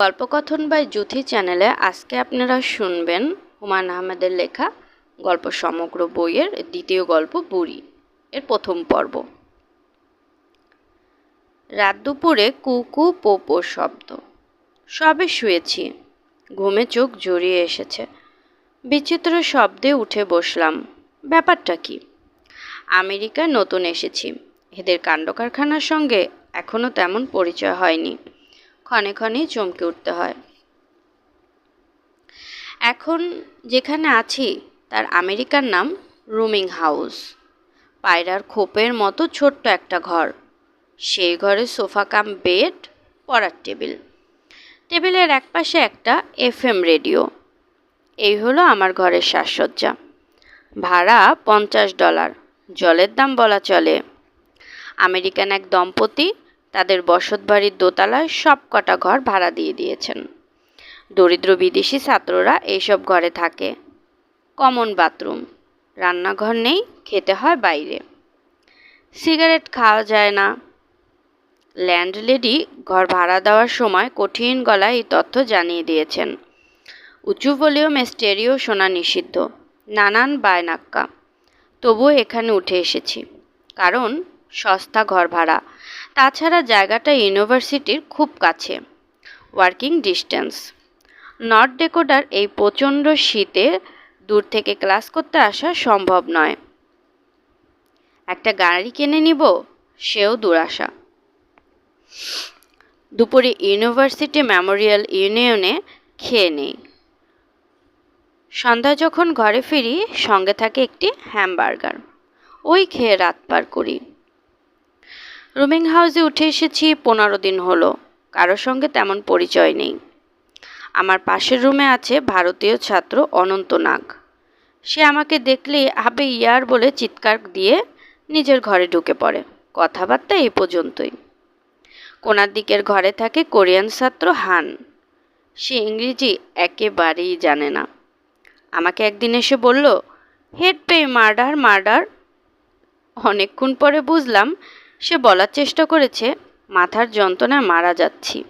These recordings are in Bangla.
গল্পকথন বাই জুথি চ্যানেলে আজকে আপনারা শুনবেন হুমায়ুন আহমেদের লেখা গল্প সমগ্র বইয়ের দ্বিতীয় গল্প বুড়ি, এর প্রথম পর্ব। রাত দুপুরে কুকু পোপো শব্দ। সবে শুয়েছি, ঘুমে চোখ জড়িয়ে এসেছে। বিচিত্র শব্দে উঠে বসলাম, ব্যাপারটা কি? আমেরিকায় নতুন এসেছি, এদের কাণ্ডকারখানার সঙ্গে এখনও তেমন পরিচয় হয়নি। ক্ষণে ক্ষণেই চমকে উঠতে হয়। এখন যেখানে আছি, তার আমেরিকার নাম রুমিং হাউস। পায়রার খোপের মতো ছোট্ট একটা ঘর। সেই ঘরে সোফা কাম, বেড, পড়ার টেবিল। টেবিলের একপাশে একটা এফএম রেডিও। এই হলো আমার ঘরের সাজসজ্জা। ভাড়া পঞ্চাশ ডলার। জলের দাম বলা চলে। আমেরিকান এক দম্পতি তাদের বসতবাড়ির দোতলায় সব কটা ঘর ভাড়া দিয়ে দিয়েছেন। দরিদ্র বিদেশি ছাত্ররা এইসব ঘরে থাকে। কমন বাথরুম, রান্নাঘর নেই, খেতে হয় বাইরে। সিগারেট খাওয়া যায় না। ল্যান্ডলেডি ঘর ভাড়া দেওয়ার সময় কঠিন গলায় এই তথ্য জানিয়ে দিয়েছেন। উঁচু ভলিউমে স্টেরিও শোনা নিষিদ্ধ, নানান বায়নাক্কা। তবুও এখানে উঠে এসেছি, কারণ সস্তা ঘর ভাড়া তাছাড়া জায়গাটা ইউনিভার্সিটির খুব কাছে, ওয়ার্কিং ডিস্টেন্স। নর্থ ডেকোডার এই প্রচণ্ড শীতে দূর থেকে ক্লাস করতে আসা সম্ভব নয়। একটা গাড়ি কিনে নিব, সেও দূর দুরাশা দুপুরে ইউনিভার্সিটি মেমোরিয়াল ইউনিয়নে খেয়ে নেই। সন্ধ্যা যখন ঘরে ফিরি, সঙ্গে থাকে একটি হ্যামবার্গার। ওই খেয়ে রাত পার করি। রুমিং হাউসে উঠে এসেছি, পনেরো দিন হলো। কারোর সঙ্গে তেমন পরিচয় নেই। আমার পাশের রুমে আছে ভারতীয় ছাত্র অনন্ত নাগ। সে আমাকে দেখলেই আবে ইয়ার বলে চিৎকার দিয়ে নিজের ঘরে ঢুকে পড়ে। কথাবার্তা এই পর্যন্তই। কোনার দিকের ঘরে থাকে কোরিয়ান ছাত্র হান। সে ইংরেজি একেবারেই জানে না। আমাকে একদিন এসে বলল হেড পে মার্ডার মার্ডার অনেকক্ষণ পরে বুঝলাম সে বলার চেষ্টা করেছে, মাথার যন্ত্রণায় মারা যাচ্ছি।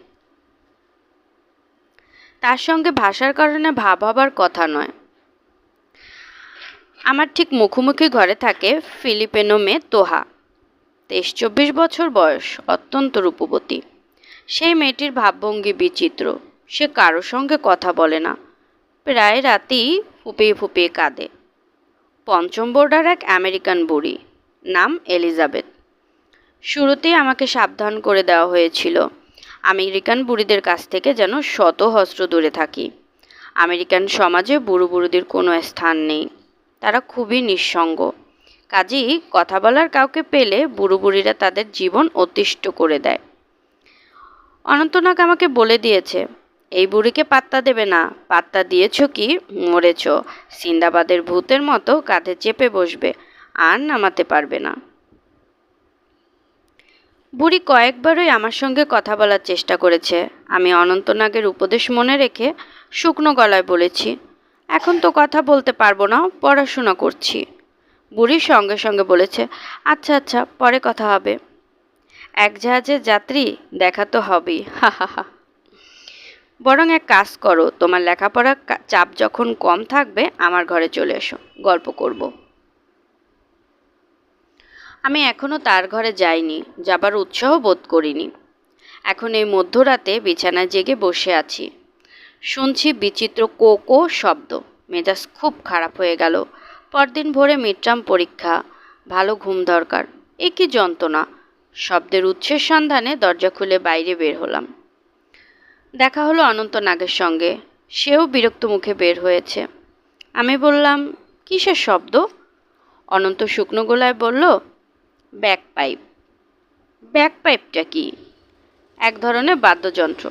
তার সঙ্গে ভাষার কারণে ভাব হবার কথা নয়। আমার ঠিক মুখোমুখি ঘরে থাকে ফিলিপেনো মেয়ে তোহা। তেইশ চব্বিশ বছর বয়স, অত্যন্ত রূপবতী। সেই মেয়েটির ভাবভঙ্গি বিচিত্র। সে কারোর সঙ্গে কথা বলে না। প্রায় রাতেই ফুপিয়ে ফুপিয়ে কাঁদে। পঞ্চম বোর্ডার এক আমেরিকান বুড়ি, নাম এলিজাবেথ। শুরুতেই আমাকে সাবধান করে দেওয়া হয়েছিল। আমেরিকান বুড়িদের কাছ থেকে যেন শত হস্ত্র দূরে থাকি। আমেরিকান সমাজে বুড়ো বুড়োদের কোনো স্থান নেই। তারা খুবই নিঃসঙ্গ। কাজেই কথা বলার কাউকে পেলে বুড়ো বুড়িরা তাদের জীবন অতিষ্ঠ করে দেয়। অনন্তনাগ আমাকে বলে দিয়েছে, এই বুড়িকে পাত্তা দেবে না। পাত্তা দিয়েছ কি? মরেছ। সিন্দাবাদের ভূতের মতো কাঁধে চেপে বসবে। আর নামাতে পারবে না। বুড়ি কয়েকবারই আমার সঙ্গে কথা বলার চেষ্টা করেছে। আমি অনন্তনাগের উপদেশ মনে রেখে শুকনো গলায় বলেছি, এখন তো কথা বলতে পারব না, পড়াশোনা করছি। বুড়ির সঙ্গে সঙ্গে বলেছে আচ্ছা আচ্ছা পরে কথা হবে। এক জাহাজের যাত্রী দেখা তো হবেই, হা হা হা। বরং এক কাজ করো, তোমার লেখাপড়ার চাপ যখন কম থাকবে, আমার ঘরে চলে এসো, গল্প করব। আমি এখনও তার ঘরে যাইনি, যাবার উৎসাহ বোধ করিনি। এখন এই মধ্যরাতে বিছানায় জেগে বসে আছি। শুনছি বিচিত্র কো কো শব্দ। মেজাজ খুব খারাপ হয়ে গেল। পরদিন ভোরে মিট্রাম পরীক্ষা। ভালো ঘুম দরকার। এ কি যন্ত্রণা? শব্দের উৎসের সন্ধানে দরজা খুলে বাইরে বের হলাম। দেখা হলো অনন্ত নাগের সঙ্গে। সেও বিরক্ত মুখে বের হয়েছে। আমি বললাম, কিসের শব্দ? অনন্ত শুকনো গোলায় বলল ব্যাক পাইপ ব্যাক পাইপটা কি? এক ধরনের বাদ্যযন্ত্র।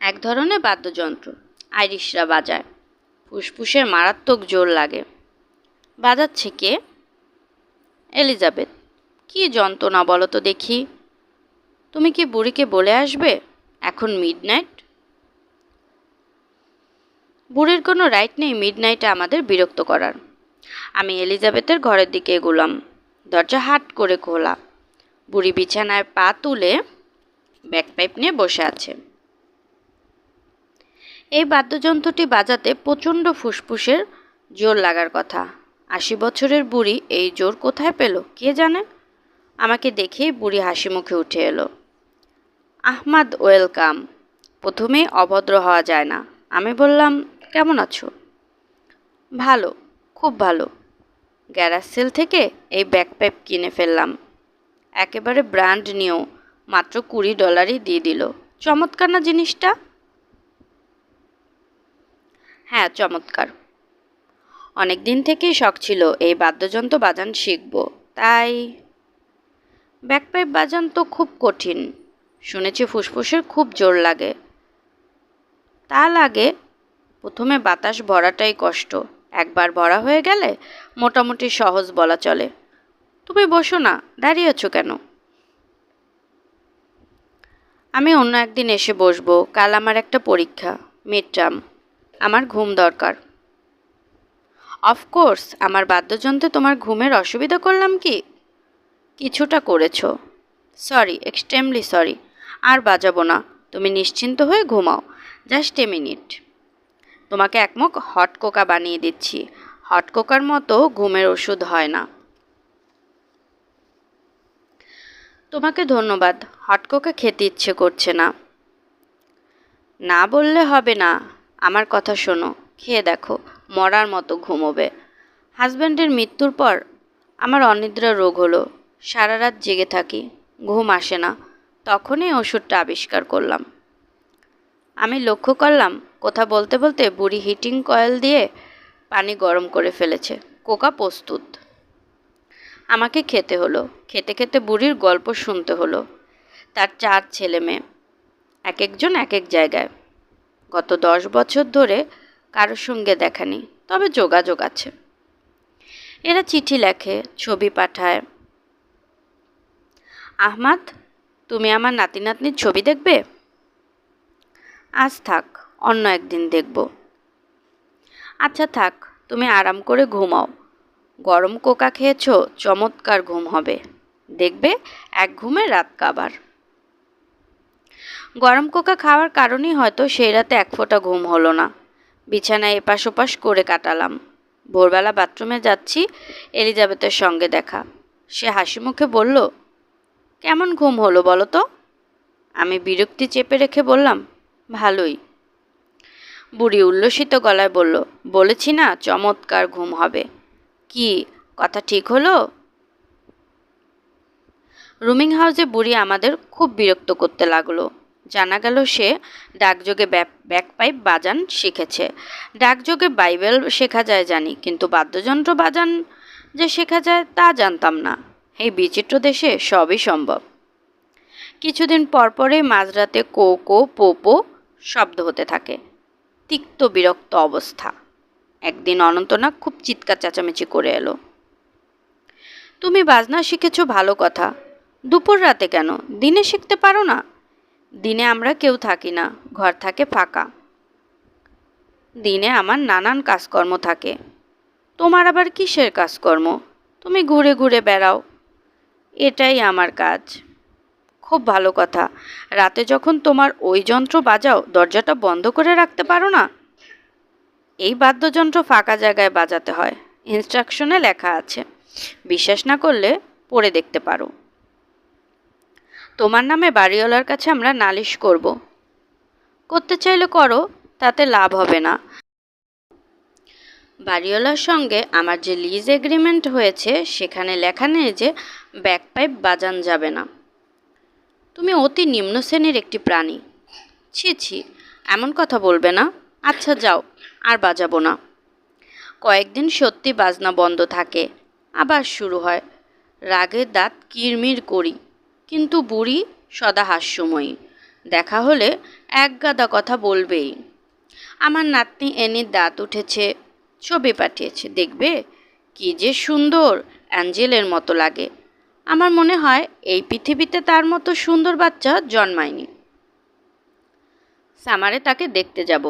এক ধরনের বাদ্যযন্ত্র, আইরিশরা বাজায়। ফুসফুসের মারাত্মক জোর লাগে। বাজাচ্ছে কে? এলিজাবেথ। কি যন্ত্রণা বলো তো দেখি। তুমি কি বুড়িকে বলে আসবে? এখন মিডনাইট? বুড়ির কোনো রাইট নেই মিডনাইটে আমাদের বিরক্ত করার। আমি এলিজাবেথের ঘরের দিকে এগুলাম। দরজা হাট করে খোলা। বুড়ি বিছানায় পা তুলে ব্যাকপাইপ নিয়ে বসে আছে। এই বাদ্যযন্ত্রটি বাজাতে প্রচণ্ড ফুসফুসের জোর লাগার কথা। আশি বছরের বুড়ি এই জোর কোথায় পেল, কে জানে? আমাকে দেখেই বুড়ি হাসি মুখে উঠে এলো। আহমাদ, ওয়েলকাম। প্রথমেই অভদ্র হওয়া যায় না। আমি বললাম, কেমন আছো? ভালো। খুব ভালো। গ্যারাজ সেল থেকে এই ব্যাকপ্যাপ কিনে ফেললাম। একেবারে ব্র্যান্ড নিয়েও মাত্র কুড়ি ডলারই দিয়ে দিল। চমৎকার না জিনিসটা? হ্যাঁ চমৎকার। অনেক দিন থেকেই শখ ছিল এই বাদ্যযন্ত্র বাজান শিখব, তাই ব্যাকপাইপ বাজান তো খুব কঠিন। শুনেছি ফুসফুসের খুব জোর লাগে। তা লাগে প্রথমে বাতাস ভরাটাই কষ্ট। একবার ভরা হয়ে গেলে মোটামুটি সহজ বলা চলে। তুমি বসো না দাঁড়িয়েছো কেন? আমি অন্য একদিন এসে বসবো, কাল আমার একটা পরীক্ষা মিডটার্ম আমার ঘুম দরকার। অফকোর্স আমার বাদ্যযন্ত্রে তোমার ঘুমের অসুবিধা করলাম কি? কিছুটা করেছ। সরি এক্সট্রিমলি সরি আর বাজাবো না। তুমি নিশ্চিন্ত হয়ে ঘুমাও। জাস্ট এ মিনিট তোমাকে একমুখ হট কোকা বানিয়ে দিচ্ছি। হট কোকার মতো ঘুমের ওষুধ হয় না। তোমাকে ধন্যবাদ। হট কোকা খেতে ইচ্ছে করছে না। না বললে হবে না। আমার কথা শোনো। খেয়ে দেখো। মরার মতো ঘুমোবে। হাজব্যান্ডের মৃত্যুর পর আমার অনিদ্রা রোগ হলো। সারা রাত জেগে থাকি। ঘুম আসে না। তখনই ওষুধটা আবিষ্কার করলাম। আমি লক্ষ্য করলাম কথা বলতে বলতে বুড়ি হিটিং কয়েল দিয়ে পানি গরম করে ফেলেছে। কোকা প্রস্তুত। আমাকে খেতে হলো। খেতে খেতে বুড়ির গল্প শুনতে হলো। তার চার ছেলে মেয়ে। এক একজন এক এক জায়গায়। গত দশ বছর ধরে কারোর সঙ্গে দেখা নেই, তবে যোগাযোগ আছে। এরা চিঠি লেখে, ছবি পাঠায়। আহমাদ, তুমি আমার নাতি নাতনির ছবি দেখবে? আজ থাক। অন্য একদিন দেখব। আচ্ছা থাক, তুমি আরাম করে ঘুমাও। গরম কোকা খেয়েছ, চমৎকার ঘুম হবে। দেখবে, এক ঘুমে রাত কাবার। গরম কোকা খাওয়ার কারণেই হয়তো সেই রাতে এক ফোঁটা ঘুম হলো না। বিছানায় এপাশ ওপাশ করে কাটালাম। ভোরবেলা বাথরুমে যাচ্ছি, এলিজাবেথের সঙ্গে দেখা। সে হাসি মুখে বলল, কেমন ঘুম হলো বলো তো? আমি বিরক্তি চেপে রেখে বললাম, ভালোই। বুড়ি উল্লসিত গলায় বলল, বলেছি না চমৎকার ঘুম হবে। কি? কথা ঠিক হলো? রুমিং হাউসে বুড়ি আমাদের খুব বিরক্ত করতে লাগল। জানা গেল সে ডাকযোগে ব্যাক পাইপ বাজান শিখেছে। ডাকযোগে বাইবেল শেখা যায় জানি, কিন্তু বাদ্যযন্ত্র বাজান যে শেখা যায় তা জানতাম না। এই বিচিত্র দেশে সবই সম্ভব। কিছুদিন পরপরেই মাঝরাতে কো কো, পো পো শব্দ হতে থাকে। তিক্ত বিরক্ত অবস্থা। একদিন অনন্তনাগ খুব চিৎকার চেঁচামেচি করে এলো। তুমি বাজনা শিখেছো ভালো কথা। দুপুর রাতে কেন? দিনে শিখতে পারো না? দিনে আমরা কেউ থাকি না, ঘর থাকে ফাঁকা। দিনে আমার নানান কাজকর্ম থাকে। তোমার আবার কিসের কাজকর্ম? তুমি ঘুরে ঘুরে বেড়াও। এটাই আমার কাজ। খুব ভালো কথা। রাতে যখন তোমার ওই যন্ত্র বাজাও, দরজাটা বন্ধ করে রাখতে পারো না? এই বাদ্যযন্ত্র ফাঁকা জায়গায় বাজাতে হয়। ইনস্ট্রাকশনে লেখা আছে। বিশ্বাস না করলে পড়ে দেখতে পারো। তোমার নামে বাড়িওয়ালার কাছে আমরা নালিশ করব। করতে চাইলে করো, তাতে লাভ হবে না। বাড়িওয়ালার সঙ্গে আমার যে লিজ এগ্রিমেন্ট হয়েছে, সেখানে লেখা নেই যে ব্যাকপাইপ বাজান যাবে না। তুমি অতি নিম্ন শ্রেণির একটি প্রাণী। ছি ছি, এমন কথা বলবে না। আচ্ছা যাও, আর বাজাবো না। কয়েকদিন সত্যি বাজনা বন্ধ থাকে, আবার শুরু হয়। রাগের দাঁত কিরমির করি, কিন্তু বুড়ি সদা হাস্যময়ী। দেখা হলে এক গাদা কথা বলবেই। আমার নাতনি এনে দাঁত উঠেছে, ছবি পাঠিয়েছে, দেখবে? কি যে সুন্দর, অ্যাঞ্জেলের মতো লাগে। আমার মনে হয় এই পৃথিবীতে তার মতো সুন্দর বাচ্চা জন্মায়নি। সামারে তাকে দেখতে যাব।